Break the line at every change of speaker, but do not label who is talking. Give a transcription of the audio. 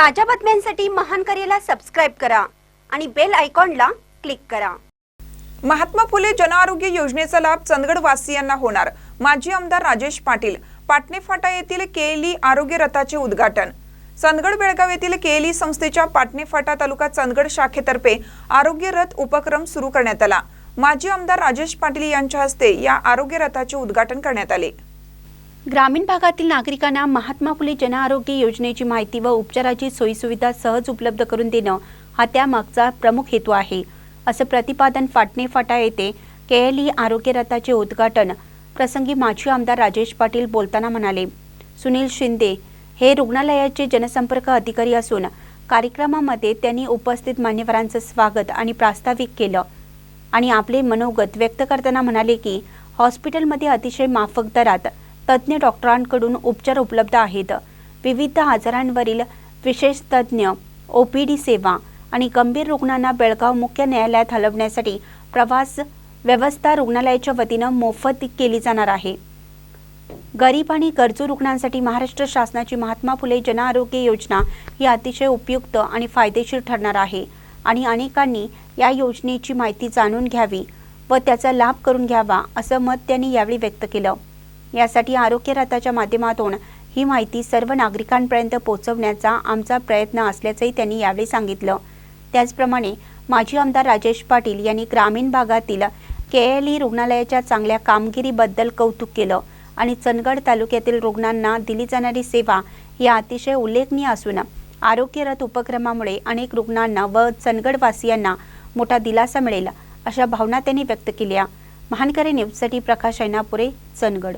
ताज्या बातम्यांसाठी महान करेला सबस्क्राईब करा आणि बेल आयकॉनला क्लिक करा.
महात्मा फुले जनआरोग्य योजनेचा लाभ चंदगड वासियांना होणार. माजी आमदार राजेश पाटील पाटणे फाटा येथील केएलई आरोग्य रथाचे उद्घाटन. चंदगड बेळगाव येथील केएलई संस्थेच्या पाटणे फाटा तालुका चंदगड शाखेतर्फे आरोग्य रथ उपक्रम सुरू करण्यात आला. माजी आमदार राजेश पाटील यांच्या हस्ते या आरोग्य रथाचे उद्घाटन करण्यात आले.
ग्रामीण भागातील नागरिकांना महात्मा फुले जनआरोग्य योजनेची माहिती व उपचाराची सोयीसुविधा सहज उपलब्ध करून देणं हा त्यामागचा प्रमुख हेतू आहे. असं प्रतिपादन फाटणे फाटा येथे ई आरोग्य रथाचे उद्घाटन प्रसंगी माजी आमदार राजेश पाटील बोलताना म्हणाले सुनील शिंदे हे रुग्णालयाचे जनसंपर्क अधिकारी असून कार्यक्रमामध्ये त्यांनी उपस्थित मान्यवरांचं स्वागत आणि प्रास्ताविक केलं आणि आपले मनोगत व्यक्त करताना म्हणाले की हॉस्पिटलमध्ये अतिशय माफक दरात तज्ज्ञ डॉक्टरांकडून उपचार उपलब्ध आहेत. विविध आजारांवरील विशेष तज्ज्ञ ओ पी डी सेवा आणि गंभीर रुग्णांना बेळगाव मुख्य न्यायालयात हलवण्यासाठी प्रवास व्यवस्था रुग्णालयाच्या वतीनं मोफत केली जाणार आहे. गरीब आणि गरजू रुग्णांसाठी महाराष्ट्र शासनाची महात्मा फुले जनआरोग्य योजना ही अतिशय उपयुक्त आणि फायदेशीर ठरणार आहे आणि अनेकांनी या योजनेची माहिती जाणून घ्यावी व त्याचा लाभ करून घ्यावा असं मत त्यांनी यावेळी व्यक्त केलं. यासाठी आरोग्य रथाच्या माध्यमातून ही माहिती सर्व नागरिकांपर्यंत पोहोचवण्याचा आमचा प्रयत्न असल्याचंही त्यांनी यावेळी सांगितलं. त्याचप्रमाणे माजी आमदार राजेश पाटील यांनी ग्रामीण भागातील के एल ई रुग्णालयाच्या चांगल्या कामगिरीबद्दल कौतुक केलं आणि चंदगड तालुक्यातील रुग्णांना दिली जाणारी सेवा ही अतिशय उल्लेखनीय असून आरोग्यरथ उपक्रमामुळे अनेक रुग्णांना व चंदगडवासियांना मोठा दिलासा मिळेल अशा भावना त्यांनी व्यक्त केल्या. महानकरे न्यूजसाठी प्रकाश ऐनापुरे चंदगड.